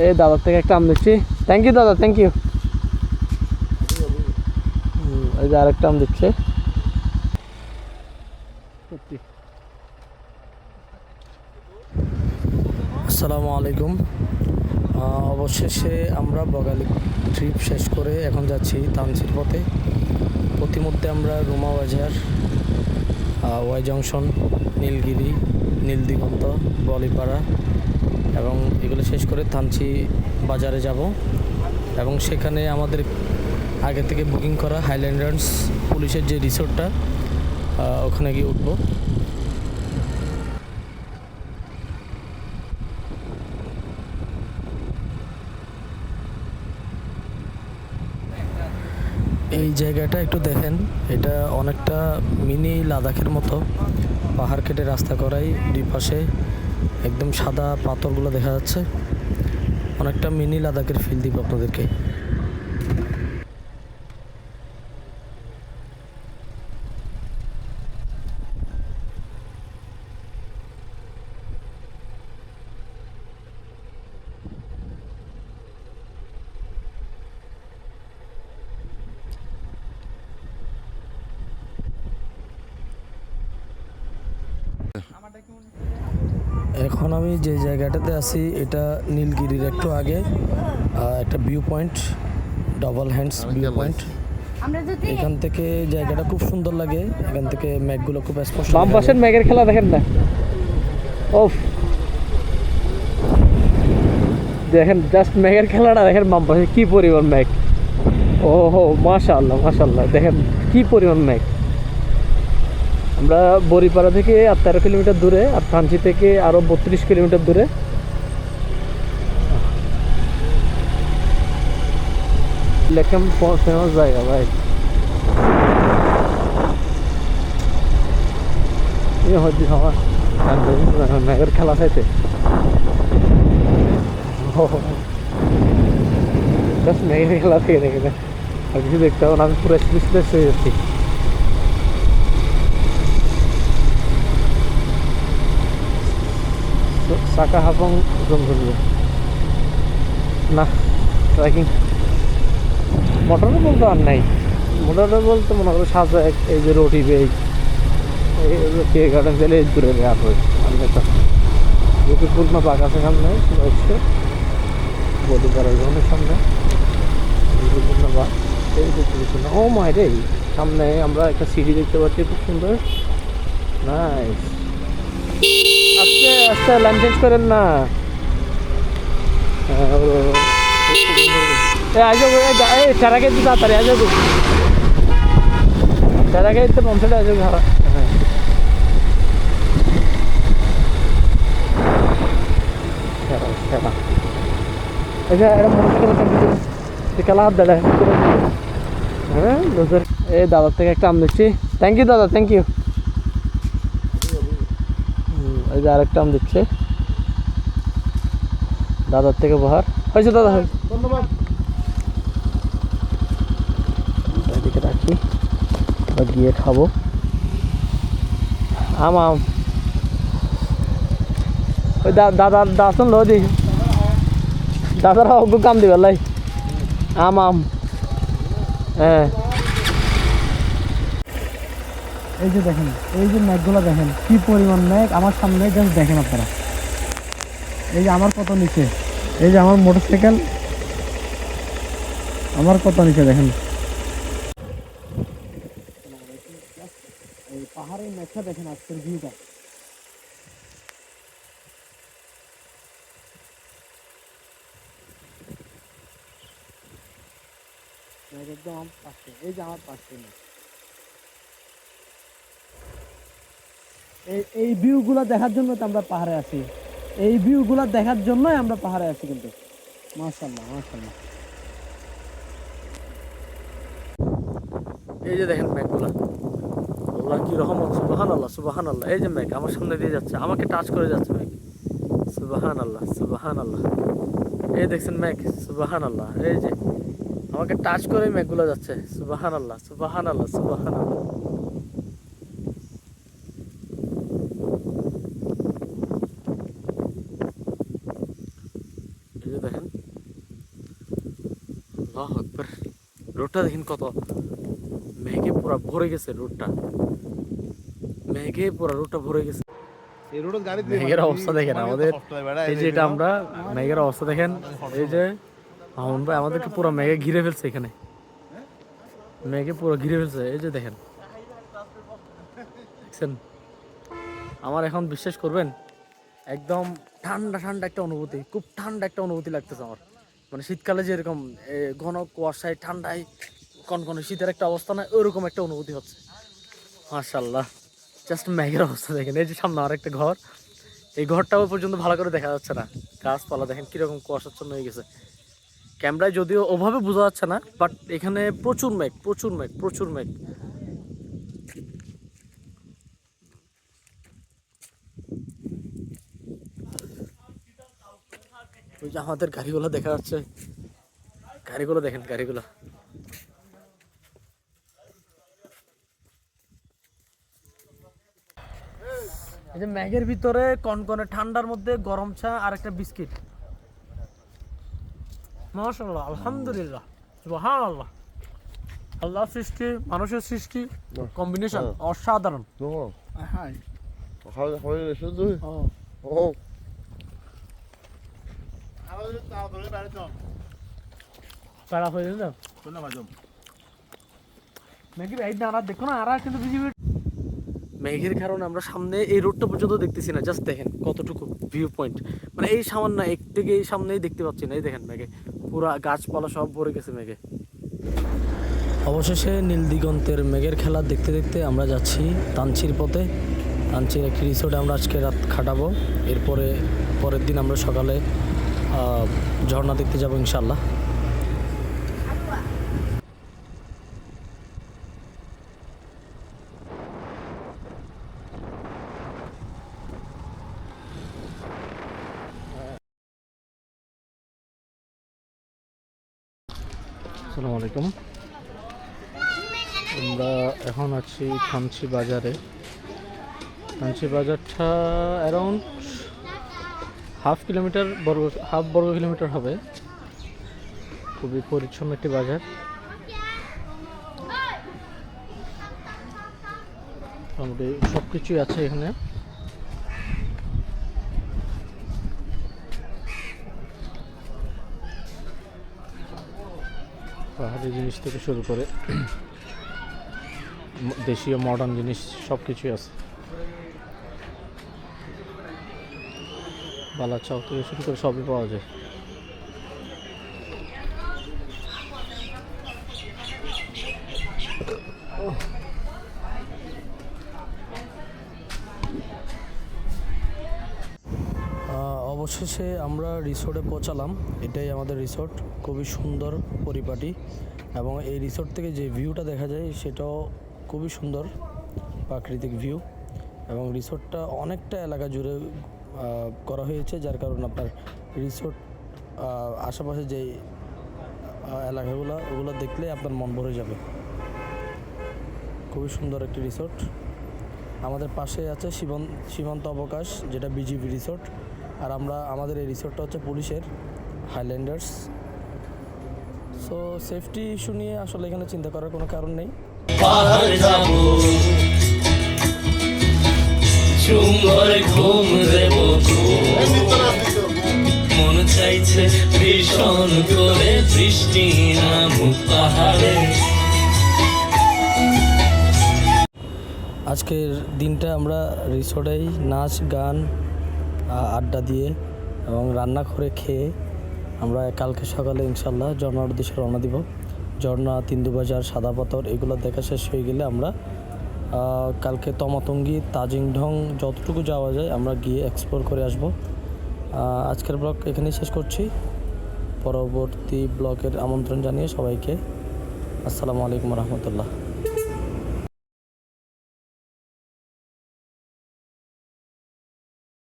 এই দাদার থেকে একটা আম দিচ্ছি থ্যাংক ইউ দাদা থ্যাংক ইউ এই যে আরেকটা আম দিচ্ছে আসসালামু আলাইকুম। অবশেষে আমরা বগালি ট্রিপ শেষ করে এখন যাচ্ছি তানসির পথে। প্রতিমধ্যে আমরা রুমা বাজার ওয়াই জংশন, নীলগিরি, নীলদিগন্ত, বলিপাড়া এবং এগুলো শেষ করে থানচি বাজারে যাব। এবং সেখানে আমাদের আগে থেকে বুকিং করা হাইল্যান্ডার্স পুলিশের যে রিসোর্টটা ওখানে গিয়ে উঠবো। এই জায়গাটা একটু দেখেন, এটা অনেকটা মিনি লাদাখের মতো। পাহাড় কেটে রাস্তা করাই দুই পাশে। একদম সাদা পাথরগুলো দেখা যাচ্ছে। অনেকটা মিনি লাদাখের ফিল দিব আপনাদেরকে। এখন আমি যে জায়গাটাতে আছি এটা নীলগিরির একটু আগে একটা view point double hands view point এখান থেকে জায়গাটা খুব সুন্দর লাগে এখান থেকে ম্যাগগুলো খুব স্পষ্ট বাম পাশের ম্যাগের খেলা দেখেন না। ওফ। দেখেন জাস্ট ম্যাগের খেলাটা দেখেন বাম পাশে কি পরিমাণ ম্যাগ ও হো মাশাল্লাহ মাশাল্লাহ দেখেন কি পরিমাণ ম্যাগ আমরা বড়িপাড়া থেকে আর তেরো কিলোমিটার দূরে, আর থানচি থেকে আরও বত্রিশ কিলোমিটার দূরে। লেখেম ফেমাস জায়গা, ভাই। এই আমার ম্যাগের খেলা চাইতে জাস্ট ম্যাগের খেলা থেকে দেখে। আর কিছু দেখতে হবে না, আমি পুরো স্পিচলেস হয়ে যাচ্ছি। সাকা হাফং জমজমিয়ে না ট্রেকিং মোটরে বলতে আর নাই। মোটরে বলতে মনে করো সাজা এই যে রোটি বেগ কে গার্ডেন গেলে দূরে আর আমি যেহেতু পূর্ণ পাক আছে সামনে হচ্ছে বডি করার জন্য সামনে। পূর্ণ এই পূর্ণ ও মাই রে, সামনে আমরা একটা সিঁড়ি দেখতে পাচ্ছি, খুব সুন্দর। নাইস আস্তে আস্তে লাইন চেঞ্জ করেন না। হ্যাঁ, এ চারাকে দিতে তাড়াতাড়ি আজো চারাকে দিতে পৌঁছাতে আজো ঘর হ্যাঁ হ্যাঁ। এই দাদার থেকে একটা আম দিচ্ছি থ্যাংক ইউ দাদা থ্যাংক ইউ এই যে আরেকটা আম দিচ্ছে। দাদার থেকে উপহার। হয়েছে দাদা হয়েছে। ধন্যবাদ। এদিকে রাখি বা গিয়ে খাব। আম আম। ওই দাদা দাসন লো দি দাদারা অগ্য কাম দিবে লাই। আম আম। হ্যাঁ। এই যে দেখেন, এই যে ম্যাগগুলো দেখেন, কি পরিমাণ ম্যাগ আমার সামনে জাস্ট দেখেন আপনারা। এই যে আমার কত নিচে? এই যে আমার মোটরসাইকেল। আমার কত নিচে দেখেন? পাহাড়ের মেঘটা দেখেন আজকের ভিউটা একদম পাশে, এই যে আমার পাশে মেঘ। এই ভিউগুলো দেখার জন্য তো আমরা পাহাড়ে আছি। এই ভিউগুলো দেখার জন্যই আমরা পাহাড়ে আছি কিন্তু। মাশাল্লাহ মাশাল্লাহ এই যে দেখেন মেঘগুলা। আল্লাহ কি রহমত সুবাহান আল্লাহ সুবাহান আল্লাহ এই যে মেঘ আমার সামনে দিয়ে যাচ্ছে, আমাকে টাচ করে যাচ্ছে মেঘ। সুবাহান আল্লাহ সুবাহান আল্লাহ এই দেখছেন মেঘ সুবাহান আল্লাহ এই যে আমাকে টাচ করে মেঘগুলো যাচ্ছে সুবাহান আল্লাহ সুবাহান আল্লাহ সুবাহান আল্লাহ এই যে দেখেন দেখেন আল্লাহ আকবার রোডটা দেখেন কত। মেঘে পুরা ভরে গেছে রোডটা। মেঘে পুরা রোডটা ভরে গেছে। মেঘের অবস্থা দেখেন আমাদের। এই যে এটা আমরা মেঘের অবস্থা দেখেন। এই যে মামুন ভাই আমাদেরকে পুরো মেঘে ঘিরে ফেলছে এখানে। মেঘে পুরো ঘিরে ফেলছে। এই যে দেখেন। দেখছেন? আমার এখন বিশ্বাস করবেন একদম ঠান্ডা ঠান্ডা একটা অনুভূতি খুব ঠান্ডা একটা অনুভূতি লাগতেছে আমার। মানে শীতকালে যেরকম ঘন কুয়াশায়, ঠান্ডায়, কনকনে শীতের একটা অবস্থা না, ওরকম একটা অনুভূতি হচ্ছে। মাশাল্লাহ জাস্ট মেঘের অবস্থা দেখেন, এই যে সামনে আর একটা ঘর। এই ঘরটাও পর্যন্ত ভালো করে দেখা যাচ্ছে না। গাছপালা দেখেন কীরকম কুয়াশাচ্ছন্ন হয়ে গেছে। ক্যামেরায় যদিও ওভাবে বোঝা যাচ্ছে না বাট এখানে প্রচুর মেঘ প্রচুর মেঘ প্রচুর মেঘ ওই যে আমাদের গাড়িগুলো দেখা যাচ্ছে। গাড়িগুলো দেখেন গাড়িগুলো। এই যে ম্যাগের ভিতরে কনকনে ঠান্ডার মধ্যে গরম চা আর একটা বিস্কিট। মাশাআল্লাহ আলহামদুলিল্লাহ। সুবহানাল্লাহ। আল্লাহ সৃষ্টি মানুষের সৃষ্টি কম্বিনেশন অসাধারণ। Đúng হ্যাঁ। প্যারা হয়ে গেল ম্যাগের এই না দেখো না আর কিন্তু বিজিবি মেঘের কারণে আমরা সামনে এই রোডটা পর্যন্ত দেখতেছি না জাস্ট দেখেন কতটুকু ভিউ পয়েন্ট মানে এই সামান্য একটু এই সামনেই দেখতে পাচ্ছি না এই দেখেন মেঘে পুরা গাছপালা সব ভরে গেছে মেঘে অবশেষে নীল দিগন্তের মেঘের খেলা দেখতে দেখতে আমরা যাচ্ছি তানচির পথে। তানচির একটি রিসোর্টে আমরা আজকে রাত খাটাবো এরপরে পরের দিন আমরা সকালে ঝর্ণা দেখতে যাব ইনশাল্লাহ আসসালামু আলাইকুম। আমরা এখন আছি থানচি বাজারে। থানচি বাজারটা অ্যারাউন্ড হাফ কিলোমিটার বর্গ, হাফ বর্গ কিলোমিটার হবে। খুবই পরিচ্ছন্ন একটি বাজার। মোটামুটি সব কিছুই আছে এখানে। পাহাড়ি জিনিস থেকে শুরু করে দেশীয় মডার্ন জিনিস সব কিছুই আছে। বালা চাও থেকে শুরু করে সবই পাওয়া যায়। অবশেষে আমরা রিসোর্টে পৌঁছালাম। এটাই আমাদের রিসোর্ট খুবই সুন্দর পরিপাটি এবং এই রিসোর্ট থেকে যে ভিউটা দেখা যায় সেটাও খুবই সুন্দর, প্রাকৃতিক ভিউ এবং রিসোর্টটা অনেকটা এলাকা জুড়ে করা হয়েছে, যার কারণে আপনার রিসোর্ট আশেপাশে যে এলাকাগুলো, ওগুলো দেখলে আপনার মন ভরে যাবে। খুবই সুন্দর একটি রিসোর্ট আমাদের পাশে আছে সীমান্ত সীমান্ত অবকাশ, যেটা বিজিবি রিসোর্ট আর আমরা, আমাদের এই রিসোর্টটা হচ্ছে পুলিশের হাইল্যান্ডার্স সো সেফটি ইস্যু নিয়ে আসলে এখানে চিন্তা করার কোনো কারণ নেই। ঘুম দেব মন চাইছে ভীষণ করে বৃষ্টি নামুক পাহাড়ে। আজকের দিনটা আমরা রিসোর্টেই নাচ, গান আড্ডা দিয়ে এবং রান্না করে খেয়ে আমরা কালকে সকালে ইনশাল্লাহ ঝর্ণার উদ্দেশ্যে রওনা দিব। ঝর্ণা, তিন্দুবাজার, সাদা পাথর, এগুলো দেখা শেষ হয়ে গেলে আমরা কালকে তমাতঙ্গি তাজিং ঢং যতটুকু যাওয়া যায় আমরা গিয়ে এক্সপ্লোর করে আসব। আজকের ব্লগ এখানেই শেষ করছি। পরবর্তী ব্লগের আমন্ত্রণ জানিয়ে সবাইকে আসসালামু আলাইকুম রহমতুল্লাহ।